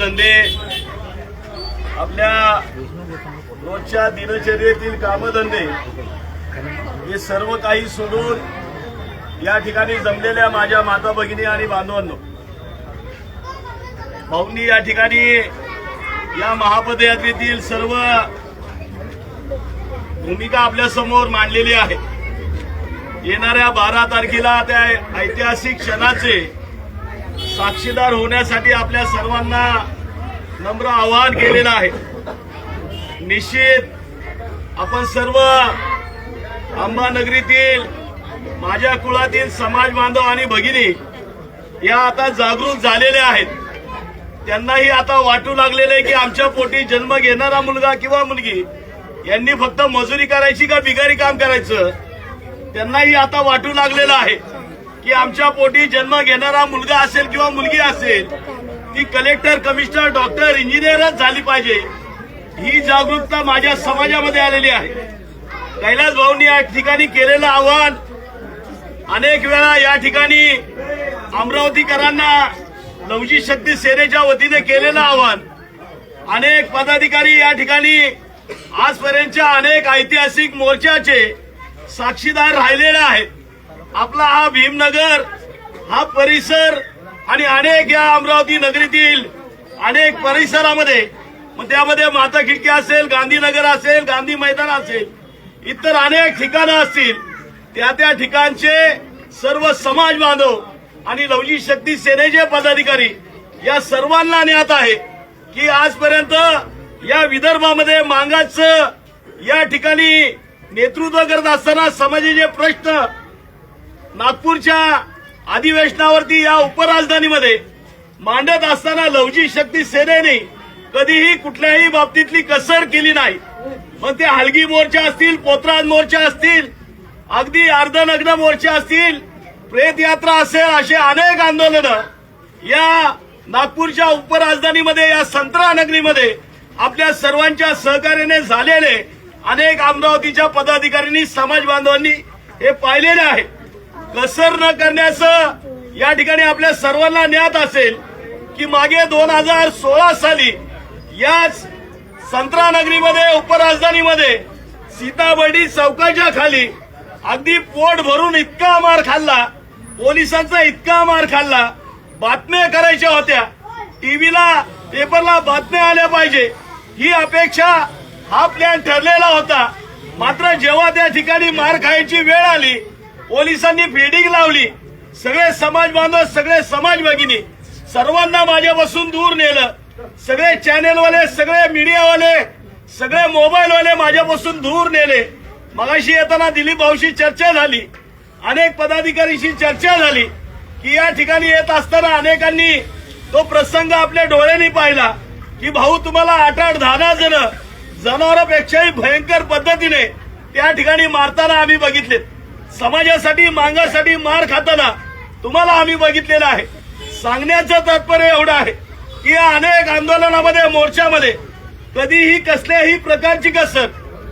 कामधंदे आपल्या रोजच्या दिनचर्येतील कामधंदे हे सर्व काही सोडून या ठिकाणी जमलेल्या माझ्या माता भगिनी आणि बांधवांनो भाऊंनी या ठिकाणी या महापदयात्रेतील सर्व भूमिका आपल्यासमोर मांडलेली आहे. येणाऱ्या बारा तारखेला त्या ऐतिहासिक क्षणाचे साक्षीदार होण्यासाठी आपल्या सर्वांना नम्र आवाहन केलेलं आहे. निश्चित आपण सर्व अंबानगरीतील माझ्या कुळातील समाज बांधव आणि भगिनी या आता जागृत झालेल्या आहेत. त्यांनाही आता वाटू लागलेलं आहे की आमच्या पोटी जन्म घेणारा मुलगा किंवा मुलगी यांनी फक्त मजुरी करायची का बिगारी काम करायचं? त्यांनाही आता वाटू लागलेलं आहे. की आमच्या पोटी जन्म घेणारा मुलगा असेल किंवा मुलगी असेल ती कलेक्टर कमिशनर डॉक्टर इंजिनियरच झाली पाहिजे. ही जागरूकता माझ्या समाजामध्ये आलेली आहे. कैलास भाऊंनी या ठिकाणी केलेलं आव्हान अनेक वेळा या ठिकाणी अमरावतीकरांना नवजी शक्ती सेनेच्या वतीने केलेलं आव्हान. अनेक पदाधिकारी या ठिकाणी आजपर्यंतच्या अनेक ऐतिहासिक मोर्चाचे साक्षीदार राहिलेले आहेत. आपला हा भीमनगर हा परिसर आणि अनेक या अमरावती नगरीतील अनेक परिसरामध्ये मग त्यामध्ये माता खिडकी असेल गांधीनगर असेल गांधी मैदान असेल इतर अनेक ठिकाणं असतील त्या त्या ठिकाणचे सर्व समाज बांधव आणि लवली शक्ती सेनेचे पदाधिकारी या सर्वांना ज्ञात आहे की आजपर्यंत या विदर्भामध्ये मांगाचं या ठिकाणी नेतृत्व करत असताना समाजाचे प्रश्न नागपूरच्या अधिवेशनावरती या उपराजधानीमध्ये मांडत असताना लवजी शक्ती सेनेने कधीही कुठल्याही बाबतीतली कसर केली नाही. मग ते हलगी मोर्चा असतील पोत्राज मोर्चा असतील अगदी अर्धनग्न मोर्चा असतील प्रेतयात्रा असेल असे अनेक आंदोलनं या नागपूरच्या उपराजधानीमध्ये या संत्रा नगरीमध्ये आपल्या सर्वांच्या सहकार्याने झालेले अनेक अमरावतीच्या पदाधिकाऱ्यांनी समाज बांधवांनी हे पाहिलेले आहे. कसर न करण्याचं या ठिकाणी आपल्या सर्वांना ज्ञात असेल की मागे दोन हजार सोळा साली याच संत्रानगरीमध्ये उपराजधानीमध्ये सीताबर्डी चौकाच्या खाली अगदी पोट भरून इतका मार खाल्ला पोलिसांचा इतका मार खाल्ला बातम्या करायच्या होत्या टीव्हीला पेपरला बातम्या आल्या पाहिजे ही अपेक्षा हा प्लॅन ठरलेला होता. मात्र जेव्हा त्या ठिकाणी मार खायची वेळ आली पोलिसांनी फिल्डिंग लावली. सगळे समाज बांधव सगळे समाज भगिनी सर्वांना माझ्यापासून दूर नेलं. सगळे चॅनेलवाले सगळे मीडियावाले सगळे मोबाईलवाले माझ्यापासून दूर नेले. मगाशी येताना दिलीप भाऊशी चर्चा झाली. अनेक पदाधिकारीशी चर्चा झाली की या ठिकाणी येत असताना अनेकांनी तो प्रसंग आपल्या डोळ्यांनी पाहिला की भाऊ तुम्हाला आठ आठ दहा दहा जण जनावरांपेक्षाही भयंकर पद्धतीने त्या ठिकाणी मारताना आम्ही बघितलेत. समाजासाठी मांगासाठी मार खाताना तुम्हाला आम्ही बघितलेलं आहे. सांगण्याचं तात्पर्य एवढं आहे की या अनेक आंदोलनामध्ये मोर्चामध्ये कधीही कसल्याही प्रकारची कसर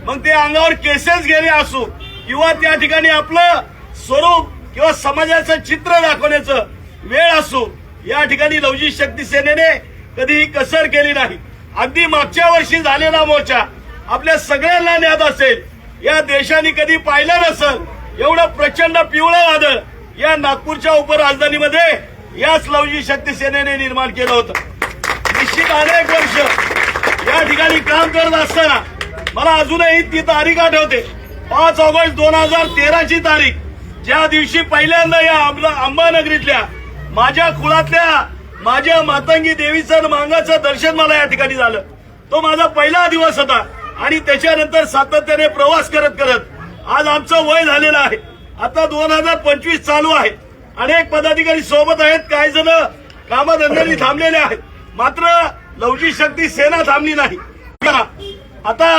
मग ते अंगावर केसेस घेणे असो किंवा त्या ठिकाणी आपलं स्वरूप किंवा समाजाचं चित्र दाखवण्याचं वेळ असो या ठिकाणी लवजी शक्ती सेनेने कधीही कसर केली नाही. अगदी मागच्या वर्षी झालेला मोर्चा आपल्या सगळ्यांना ज्ञात असेल या देशाने कधी पाहिलं नसेल एवढं प्रचंड पिवळं वादळ या नागपूरच्या उपराजधानीमध्ये याच लवजी शक्ती सेनेने निर्माण केलं होतं. निश्चित अनेक वर्ष या ठिकाणी काम करत असताना मला अजूनही ती तारीख आठवते. पाच ऑगस्ट दोन हजार तेराची तारीख ज्या दिवशी पहिल्यांदा या अंबानगरीतल्या माझ्या कुळातल्या माझ्या मातंगी देवीचं मांगाचं दर्शन मला या ठिकाणी झालं. तो माझा पहिला दिवस होता आणि त्याच्यानंतर सातत्याने प्रवास करत करत आज आमचं वय झालेलं आहे. आता दोन हजार पंचवीस चालू आहे. अनेक पदाधिकारी सोबत आहेत. काही जण कामधंद्यांनी थांबलेले आहेत. मात्र लवजी शक्ती सेना थांबली नाही. आता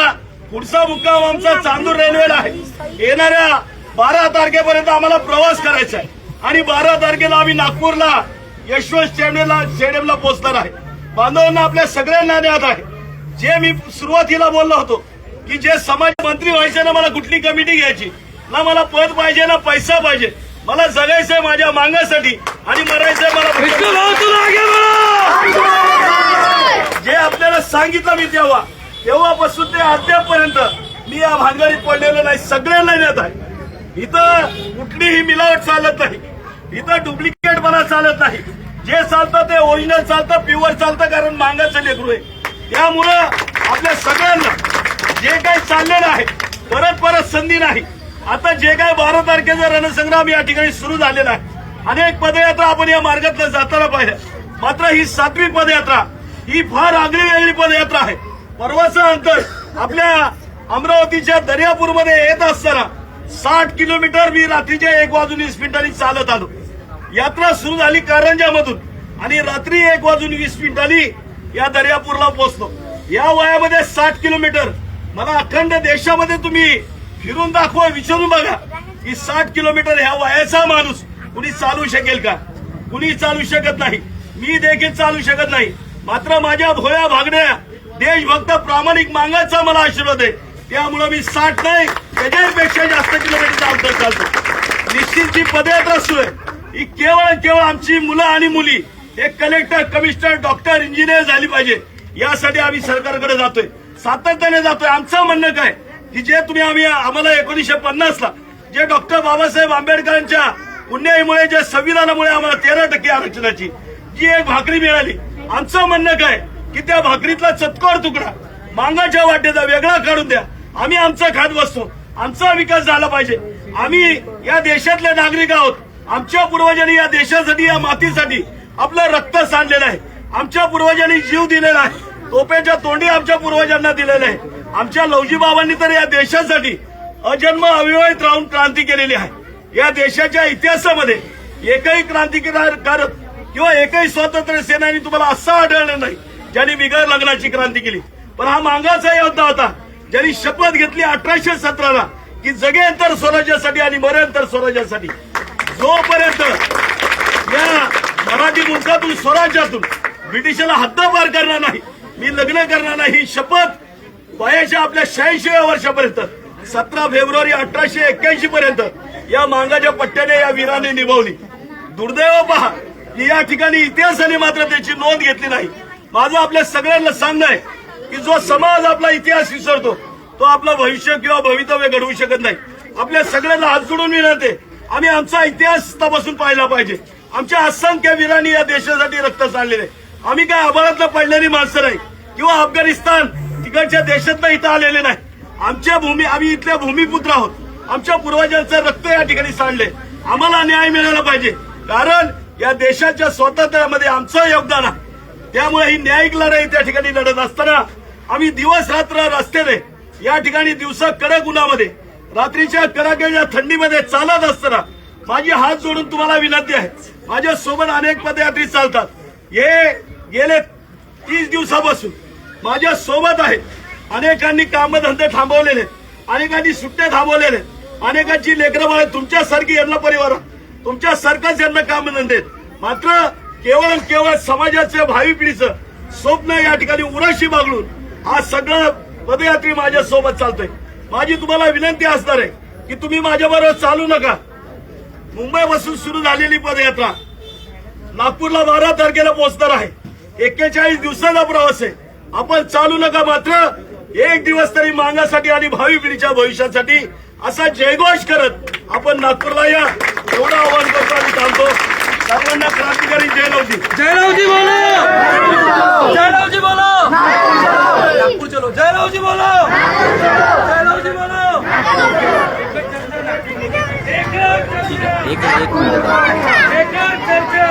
पुढचा मुक्काम आमचा चांदूर रेल्वेला आहे. येणाऱ्या बारा तारखेपर्यंत आम्हाला प्रवास करायचा आहे. आणि बारा तारखेला आम्ही नागपूरला यशवंत स्टेडियमला स्टेडियमला पोहोचणार आहे. बांधवांना आपल्या सगळ्यांना ज्ञात आहे. जे मी सुरुवातीला बोललो होतो की जे समाज मंत्री व्हायचे ना मला कुठली कमिटी घ्यायची? ना मला पद पाहिजे ना पैसा पाहिजे. मला जगायचंय माझ्या मागासाठी आणि मरायचंय मला आगे बढ़ो! सांगितलं मी तेव्हा तेव्हापासून ते अद्यापपर्यंत मी या भानगडीत पडलेलो नाही सगळ्यांना नेत आहे. इथं कुठलीही मिलावट चालत नाही. इथं डुप्लिकेट मला चालत नाही. जे चालतं ते ओरिजिनल चालतं प्युअर चालतं कारण मांगाचं लेकरू आहे. त्यामुळं आपल्या सगळ्यांना जे काही चाललेलं आहे परत परत संधी नाही. आता जे काय बारा तारखेचा रणसंग्राम या ठिकाणी सुरू झालेला आहे अनेक पदयात्रा आपण या मार्गातलं जाताना पाहिजे मात्र ही सातवी पदयात्रा ही फार आगळी वेगळी पदयात्रा आहे. परवाचं अंतर आपल्या अमरावतीच्या दर्यापूरमध्ये येत असताना साठ किलोमीटर मी रात्रीच्या एक वाजून वीस मिनिटांनी चालत आलो. यात्रा सुरू झाली कारंजामधून आणि रात्री एक वाजून वीस मिनिटांनी या दर्यापूरला पोहोचलो. या वयामध्ये साठ किलोमीटर मला अखंड देशामध्ये तुम्ही फिरून दाखवा विचारून बघा की साठ किलोमीटर ह्या वयाचा माणूस कुणी चालू शकेल का? कुणी चालू शकत नाही. मी देखील चालू शकत नाही. मात्र माझ्या भोळ्या भागण्या देशभक्त प्रामाणिक मांगाचा मला आशीर्वाद आहे. त्यामुळे मी साठ नाही त्याच्यापेक्षा जास्त किलोमीटरचा अंतर चालतो निश्चित जी पदयात्रा सुरू आहे ही केवळ केवळ आमची मुलं आणि मुली हे कलेक्टर कमिशनर डॉक्टर इंजिनियर झाली पाहिजे. यासाठी आम्ही सरकारकडे जातोय. सातत्याने जातोय. आमचं म्हणणं काय? की जे तुम्ही आम्ही आम्हाला एकोणीसशे पन्नासला जे डॉक्टर बाबासाहेब आंबेडकरांच्या पुण्याईमुळे ज्या संविधानामुळे आम्हाला तेरा टक्के आरक्षणाची जी एक भाकरी मिळाली आमचं म्हणणं काय? की त्या भाकरीतला चतकोर तुकडा मांगाच्या वाटेचा वेगळा काढून द्या. आम्ही आमचा खात बसतो. आमचा विकास झाला पाहिजे. आम्ही या देशातले नागरिक आहोत. आमच्या पूर्वजांनी या देशासाठी या मातीसाठी आपलं रक्त सांडलेलं आहे. आमच्या पूर्वजांनी जीव दिलेला आहे. तोपेच्या तोंडी आमच्या पूर्वजांना दिलेलं आहे. आमच्या लवजी बाबांनी तर या देशासाठी अजन्म अविवाहित राहून क्रांती केलेली आहे. या देशाच्या इतिहासामध्ये एकही क्रांतिकारक किंवा एकही स्वातंत्र्य सेनानी तुम्हाला असं आढळलं नाही ज्यांनी बिगर लग्नाची क्रांती केली. पण हा मांगाचा योद्धा होता ज्यांनी शपथ घेतली अठराशे सतराला की जगेंतर स्वराज्यासाठी आणि मरेंतर स्वराज्यासाठी. जोपर्यंत या मराठी मुलकातून स्वराज्यातून ब्रिटिशाला हद्दपार करणार नाही मी लग्न करणार नाही ही शपथ वयाच्या आपल्या शहाऐंशीव्या वर्षापर्यंत सतरा फेब्रुवारी अठराशे एक्क्याऐंशी पर्यंत या मांगाच्या पट्ट्याने या वीराने निभावली. दुर्दैव पहा की या ठिकाणी इतिहासाने मात्र त्याची नोंद घेतली नाही. माझं आपल्या सगळ्यांना सांगणं आहे की जो समाज आपला इतिहास विसरतो तो आपलं भविष्य किंवा भवितव्य घडवू शकत नाही. आपल्या सगळ्यांना हात जोडून विनंती आम्ही आमचा इतिहास तपासून पाहिला पाहिजे. आमच्या असंख्य वीरांनी या देशासाठी रक्त सांडलेले आम्ही काय आभाळातलं पडलेली माणसं नाही. किंवा अफगाणिस्तान तिकडच्या देशात इथं आलेले नाही. आमच्या भूमी आम्ही इथल्या भूमिपुत्र आहोत. आमच्या पूर्वजांचं रक्त या ठिकाणी सांडले. आम्हाला न्याय मिळाला पाहिजे. कारण या देशाच्या स्वातंत्र्यामध्ये आमचं योगदान आहे. त्यामुळे ही न्यायिक लढाई त्या ठिकाणी लढत असताना आम्ही दिवस रात्र रस्त्याने या ठिकाणी दिवसा कडक उन्हामध्ये रात्रीच्या कडाक्याच्या थंडीमध्ये चालत असताना माझी हात जोडून तुम्हाला विनंती आहे. माझ्या सोबत अनेक पदयात्री चालतात. हे गेले तीस दिवसापासून. माझ्या सोबत आहेत. अनेकांनी कामधंदे थांबवलेले आहेत. अनेकांनी सुट्ट्या थांबवलेले आहेत. अनेकांची लेकरं बाळ तुमच्यासारखी यांना परिवार तुमच्या सारखंच यांना कामधंदे मात्र केवळ केवळ समाजाचं भावी पिढीचं स्वप्न या ठिकाणी उराशी बागळून आज सगळं पदयात्री माझ्या सोबत चालतोय. माझी तुम्हाला विनंती असणार आहे की तुम्ही माझ्याबरोबर चालू नका. मुंबईपासून सुरू झालेली पदयात्रा नागपूरला बारा तारखेला पोहोचणार आहे. एक्केचाळीस दिवसाचा प्रवास आहे. आपण चालू नका मात्र. एक दिवस तरी मागासाठी आणि भावी पिढीच्या भविष्यासाठी असा जयघोष करत आपण नागपूरला या. एवढं आवाहन करतो आणि थांबतो. सर्वांना क्रांतिकारी जय नव्हती जयरावजी बोलो! जयरावजी बोलो! नागपूर चलो जयरावजी बोलो! जयरावजी बोलो! एक एका चर्चा